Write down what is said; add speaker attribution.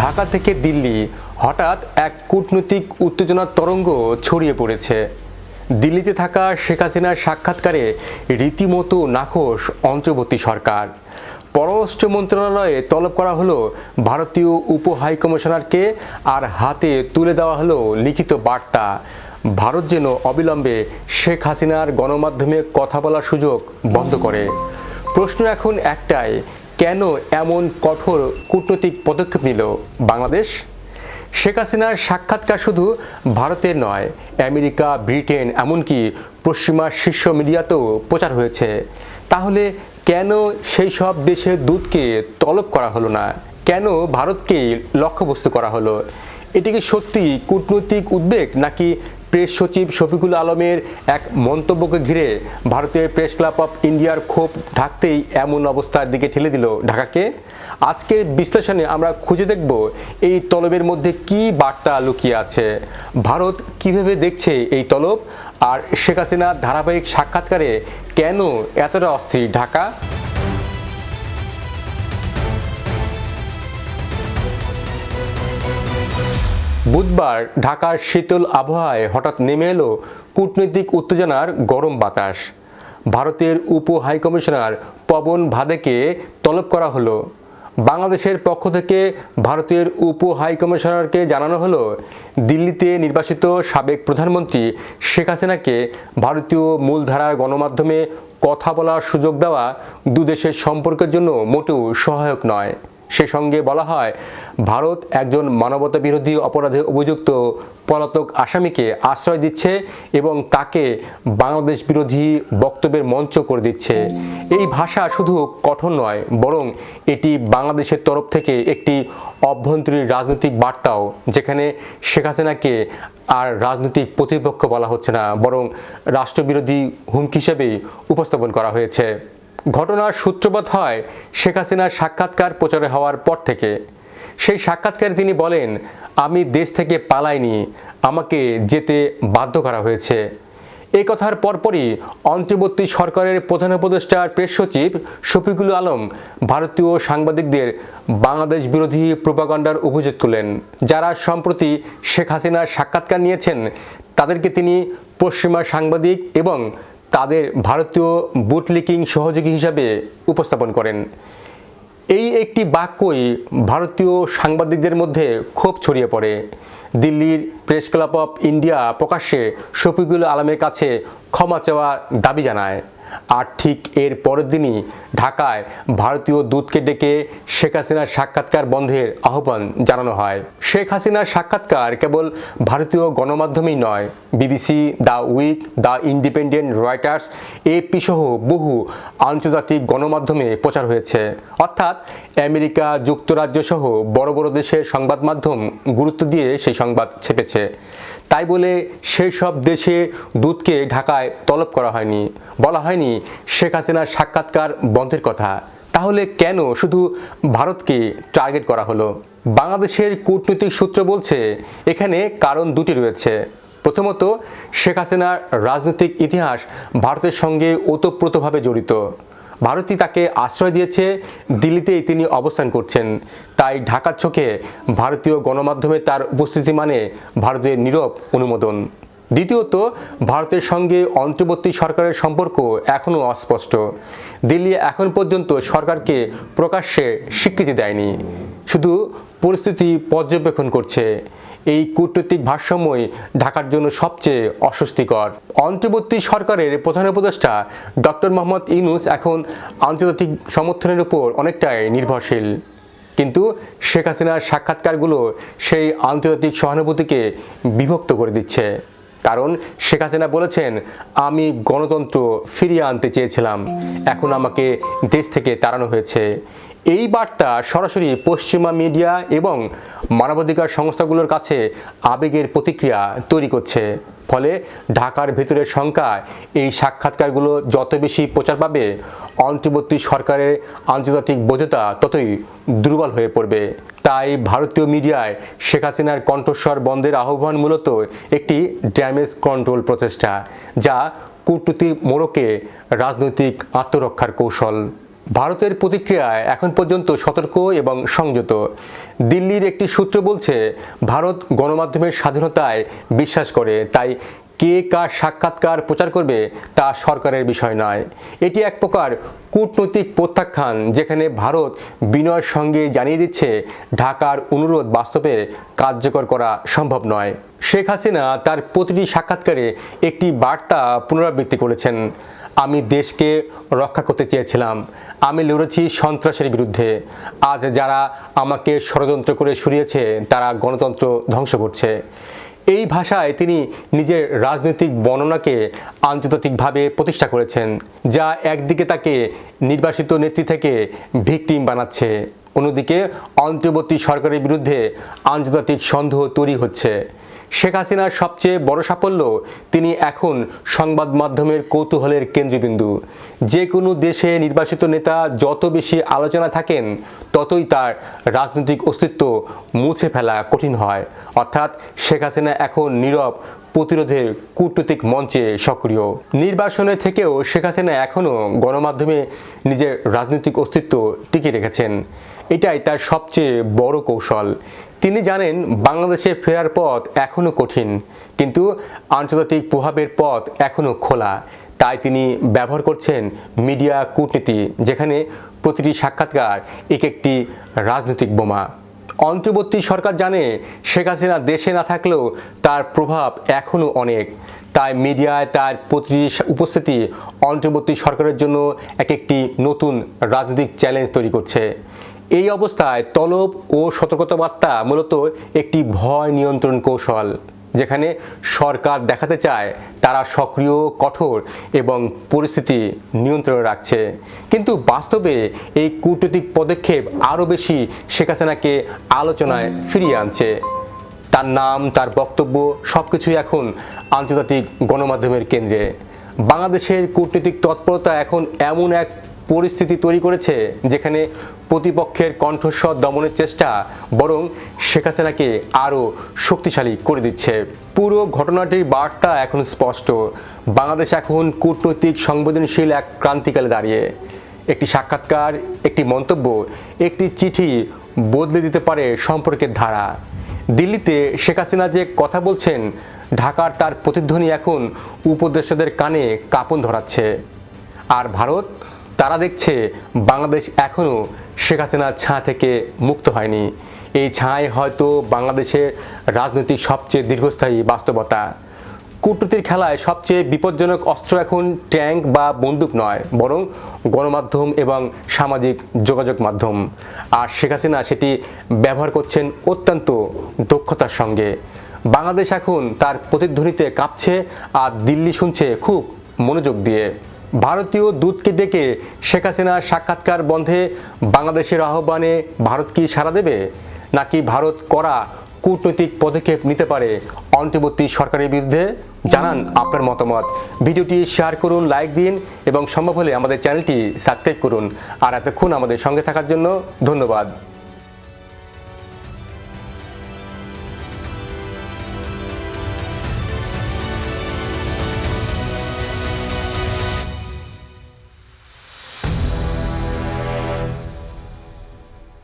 Speaker 1: ঢাকা থেকে দিল্লি হঠাৎ এক কূটনৈতিক উত্তেজনার তরঙ্গ ছড়িয়ে পড়েছে। দিল্লিতে থাকা শেখ হাসিনার সাক্ষাৎকারে রীতিমতো নাখোশ অন্তর্বর্তী সরকার। পররাষ্ট্র মন্ত্রণালয়ে তলব করা হলো ভারতীয় উপ হাইকমিশনারকে আর হাতে তুলে দেওয়া হলো লিখিত বার্তা। ভারত যেন অবিলম্বে শেখ হাসিনার গণমাধ্যমে কথা বলার সুযোগ বন্ধ করে। প্রশ্ন এখন একটাই কেন এমন কঠোর কূটনৈতিক পদক্ষেপ নিল বাংলাদেশ? শেখ হাসিনার সাক্ষাৎকার শুধু ভারতের নয়, আমেরিকা, ব্রিটেন, এমনকি পশ্চিমা শীর্ষ মিডিয়াতেও প্রচার হয়েছে। তাহলে কেন সেই সব দেশের দূতকে তলব করা হলো না? কেন ভারতকেই লক্ষ্যবস্তু করা হলো? এটি কি সত্যি কূটনৈতিক উদ্বেগ নাকি প্রেস সচিব শফিকুল আলমের এক মন্তব্যকে ঘিরে ভারতীয় প্রেস ক্লাব অফ ইন্ডিয়ার ক্ষোভ ঢাকতেই এমন অবস্থার দিকে ঠেলে দিল ঢাকাকে? আজকের বিশ্লেষণে আমরা খুঁজে দেখব এই তলবের মধ্যে কি বার্তা লুকিয়ে আছে। ভারত কীভাবে দেখছে এই তলব? আর শেখ হাসিনার ধারাবাহিক সাক্ষাৎকারে কেন এতটা অস্থির ঢাকা? বুধবার ঢাকার শীতল আবহাওয়ায় হঠাৎ নেমে এলো কূটনৈতিক উত্তেজনার গরম বাতাস। ভারতের উপ হাইকমিশনার পবন ভাদেকে তলব করা হলো। বাংলাদেশের পক্ষ থেকে ভারতের উপ হাইকমিশনারকে জানানো হলো, দিল্লিতে নির্বাচিত সাবেক প্রধানমন্ত্রী শেখ হাসিনাকে ভারতীয় মূলধারার গণমাধ্যমে কথা বলার সুযোগ দেওয়া দুদেশের সম্পর্কের জন্য মোটেও সহায়ক নয়। সে সঙ্গে বলা হয়, ভারত একজন মানবতা বিরোধী অপরাধে অভিযুক্ত পলাতক আসামিকে আশ্রয় দিচ্ছে এবং তাকে বাংলাদেশ বিরোধী বক্তব্যের মঞ্চ করে দিচ্ছে। এই ভাষা শুধু কঠোর নয়, বরং এটি বাংলাদেশের তরফ থেকে একটি অভ্যন্তরীণ রাজনৈতিক বার্তাও, যেখানে শেখ হাসিনাকে আর রাজনৈতিক প্রতিপক্ষ বলা হচ্ছে না, বরং রাষ্ট্রবিরোধী হুমকি হিসেবেই উপস্থাপন করা হয়েছে। ঘটনার সূত্রপাত হয় শেখ হাসিনার সাক্ষাৎকার প্রচারে হওয়ার পর থেকে। সেই সাক্ষাৎকারে তিনি বলেন, আমি দেশ থেকে পালাইনি, আমাকে যেতে বাধ্য করা হয়েছে। এই কথার পরপরই অন্তর্বর্তী সরকারের প্রধান উপদেষ্টার প্রেস সচিব শফিকুল আলম ভারতীয় সাংবাদিকদের বাংলাদেশ বিরোধী প্রোপাগান্ডার অভিযোগ তুলেন, যারা সম্প্রতি শেখ হাসিনার সাক্ষাৎকার নিয়েছেন, তাদেরকে তিনি পশ্চিমা সাংবাদিক এবং তাদের ভারতীয় বুটলিকিং সহযোগী হিসাবে উপস্থাপন করেন। এই একটি বাক্যই ভারতীয় সাংবাদিকদের মধ্যে ক্ষোভ ছড়িয়ে পড়ে। দিল্লির প্রেস ক্লাব অফ ইন্ডিয়া প্রকাশ্যে শফিকুল আলমের কাছে ক্ষমা চাওয়া দাবি জানায়। আর ঠিক এর পরের দিনই ঢাকায় ভারতীয় দূতকে ডেকে শেখ হাসিনার সাক্ষাৎকার বন্ধের আহ্বান জানানো হয়। শেখ হাসিনার সাক্ষাৎকার কেবল ভারতীয় গণমাধ্যমেই নয়, BBC, the Week, the Independent Reuters AP সহ বহু আন্তর্জাতিক গণমাধ্যমে প্রচার হয়েছে। অর্থাৎ আমেরিকা, যুক্তরাজ্য সহ বড় বড় দেশের সংবাদ মাধ্যম গুরুত্ব দিয়ে সেই সংবাদ ছেপেছে। তাই বলে সেই সব দেশে দূতকে ঢাকায় তলব করা হয়নি। বলা হয়নি শেখ হাসিনার সাক্ষাৎকার বন্ধের কথা। তাহলে কেন শুধু ভারতকে টার্গেট করা হলো? বাংলাদেশের কূটনৈতিক সূত্র বলছে এখানে কারণ দুটি রয়েছে। প্রথমত, শেখ হাসিনার রাজনৈতিক ইতিহাস ভারতের সঙ্গে ওতপ্রোতভাবে জড়িত। ভারতই তাকে আশ্রয় দিয়েছে, দিল্লিতেই তিনি অবস্থান করছেন। তাই ঢাকার চোখে ভারতীয় গণমাধ্যমে তার উপস্থিতি মানে ভারতের নীরব অনুমোদন। দ্বিতীয়ত, ভারতের সঙ্গে অন্তর্বর্তী সরকারের সম্পর্ক এখনও অস্পষ্ট। দিল্লি এখন পর্যন্ত সরকারকে প্রকাশ্যে স্বীকৃতি দেয়নি। শুধু পরিস্থিতি পর্যবেক্ষণ করছে। এই কূটনৈতিক ভারসাম্যই ঢাকার জন্য সবচেয়ে অস্বস্তিকর। অন্তর্বর্তী সরকারের প্রধান উপদেষ্টা ডক্টর মোহাম্মদ ইউনুস এখন আন্তর্জাতিক সমর্থনের উপর অনেকটাই নির্ভরশীল। কিন্তু শেখ হাসিনার সাক্ষাৎকারগুলো সেই আন্তর্জাতিক সহানুভূতিকে বিভক্ত করে দিচ্ছে। কারণ শেখ হাসিনা বলেছেন, আমি গণতন্ত্র ফিরিয়ে আনতে চেয়েছিলাম। এখন আমাকে দেশ থেকে তাড়ানো হয়েছে। এই বার্তা সরাসরি পশ্চিমা মিডিয়া এবং মানবাধিকার সংস্থাগুলোর কাছে আবেগের প্রতিক্রিয়া তৈরি করছে। ফলে ঢাকার ভেতরের সংখ্যা এই সাক্ষাৎকারগুলো যত বেশি প্রচার পাবে, অন্তর্বর্তী সরকারের আন্তর্জাতিক বৈধতা ততই দুর্বল হয়ে পড়বে। তাই ভারতীয় মিডিয়ায় শেখ হাসিনার কণ্ঠস্বর বন্ধের আহ্বান মূলত একটি ড্যামেজ কন্ট্রোল প্রচেষ্টা, যা কূটনীতির মোড়কে রাজনৈতিক আত্মরক্ষার কৌশল। ভারতের প্রতিক্রিয়ায় এখন পর্যন্ত সতর্ক এবং সংযত। দিল্লির একটি সূত্র বলছে, ভারত গণমাধ্যমের স্বাধীনতায় বিশ্বাস করে, তাই কে কার সাক্ষাৎকার প্রচার করবে তা সরকারের বিষয় নয়। এটি এক প্রকার কূটনৈতিক প্রত্যাখ্যান, যেখানে ভারত বিনয়ের সঙ্গে জানিয়ে দিচ্ছে, ঢাকার অনুরোধ বাস্তবে কার্যকর করা সম্ভব নয়। শেখ হাসিনা তার প্রতিটি সাক্ষাৎকারে একটি বার্তা পুনরাবৃত্তি করেছেন। আমি দেশকে রক্ষা করতে চেয়েছিলাম। আমি লড়েছি সন্ত্রাসের বিরুদ্ধে। আজ যারা আমাকে ষড়যন্ত্র করে সরিয়েছে, তারা গণতন্ত্র ধ্বংস করছে। এই ভাষায় তিনি নিজের রাজনৈতিক বর্ণনাকে আন্তর্জাতিকভাবে প্রতিষ্ঠা করেছেন, যা একদিকে তাকে নির্বাসিত নেত্রী থেকে ভিকটিম বানাচ্ছে। অন্যদিকে অন্তর্বর্তী সরকারের বিরুদ্ধে আন্তর্জাতিক সন্দেহ তৈরি হচ্ছে। শেখ হাসিনার সবচেয়ে বড় সাফল্য, তিনি এখন সংবাদ মাধ্যমের কৌতূহলের কেন্দ্রবিন্দু। যে কোনো দেশে নির্বাসিত নেতা যত বেশি আলোচনা থাকেন, ততই তার রাজনৈতিক অস্তিত্ব মুছে ফেলা কঠিন হয়। অর্থাৎ শেখ হাসিনা এখন নীরব প্রতিরোধের কূটনৈতিক মঞ্চে সক্রিয়। নির্বাসনে থেকেও শেখ হাসিনা এখনও গণমাধ্যমে নিজের রাজনৈতিক অস্তিত্ব টিকিয়ে রেখেছেন। এটাই তার সবচেয়ে বড় কৌশল। তিনি জানেন বাংলাদেশে ফেরার পথ এখনও কঠিন, কিন্তু আন্তর্জাতিক প্রভাবের পথ এখনও খোলা। তাই তিনি ব্যবহার করছেন মিডিয়া কূটনীতি, যেখানে প্রতিটি সাক্ষাৎকার এক একটি রাজনৈতিক বোমা। অন্তর্বর্তী সরকার জানে শেখ হাসিনা দেশে না থাকলেও তার প্রভাব এখনও অনেক। তাই মিডিয়ায় তার প্রতিটি উপস্থিতি অন্তর্বর্তী সরকারের জন্য এক একটি নতুন রাজনৈতিক চ্যালেঞ্জ তৈরি করছে। এই অবস্থায় তলব ও সতর্কতা বার্তা মূলত একটি ভয় নিয়ন্ত্রণ কৌশল, যেখানে সরকার দেখাতে চায় তারা সক্রিয়, কঠোর এবং পরিস্থিতি নিয়ন্ত্রণে রাখছে। কিন্তু বাস্তবে এই কূটনৈতিক পদক্ষেপ আরও বেশি শেখ হাসিনাকে আলোচনায় ফিরিয়ে আনছে। তার নাম, তার বক্তব্য সব কিছুই এখন আন্তর্জাতিক গণমাধ্যমের কেন্দ্রে। বাংলাদেশের কূটনৈতিক তৎপরতা এখন এমন এক পরিস্থিতি তৈরি করেছে যেখানে প্রতিপক্ষের কণ্ঠস্বর দমনের চেষ্টা, বরং শেখ হাসিনাকে আরও শক্তিশালী করে দিচ্ছে। পুরো ঘটনাটির বার্তা এখন স্পষ্ট। বাংলাদেশ এখন কূটনৈতিক সংবেদনশীল এক ক্রান্তিকালে দাঁড়িয়ে। একটি সাক্ষাৎকার, একটি মন্তব্য, একটি চিঠি বদলে দিতে পারে সম্পর্কের ধারা। দিল্লিতে শেখ হাসিনা যে কথা বলছেন, ঢাকার তার প্রতিধ্বনি এখন উপদেষ্টাদের কানে কাঁপন ধরাচ্ছে। আর ভারত? তারা দেখছে বাংলাদেশ এখনও শেখ হাসিনার ছাঁ থেকে মুক্ত হয়নি। এই ছাঁয় হয়তো বাংলাদেশের রাজনৈতিক সবচেয়ে দীর্ঘস্থায়ী বাস্তবতা। কূটনীতির খেলায় সবচেয়ে বিপজ্জনক অস্ত্র এখন ট্যাঙ্ক বা বন্দুক নয়, বরং গণমাধ্যম এবং সামাজিক যোগাযোগ মাধ্যম। আর শেখ হাসিনা সেটি ব্যবহার করছেন অত্যন্ত দক্ষতার সঙ্গে। বাংলাদেশ এখন তার প্রতিধ্বনিতে কাঁপছে আর দিল্লি শুনছে খুব মনোযোগ দিয়ে। ভারতীয় দূতকে ডেকে শেখ হাসিনার সাক্ষাৎকার বন্ধে বাংলাদেশের আহ্বানে ভারত কি সাড়া দেবে? নাকি ভারত করা কূটনৈতিক পদক্ষেপ নিতে পারে অন্তর্বর্তী সরকারের বিরুদ্ধে? জানান আপনার মতামত। ভিডিওটি শেয়ার করুন, লাইক দিন এবং সম্ভব হলে আমাদের চ্যানেলটি সাবস্ক্রাইব করুন। আর এতক্ষণ আমাদের সঙ্গে থাকার জন্য ধন্যবাদ।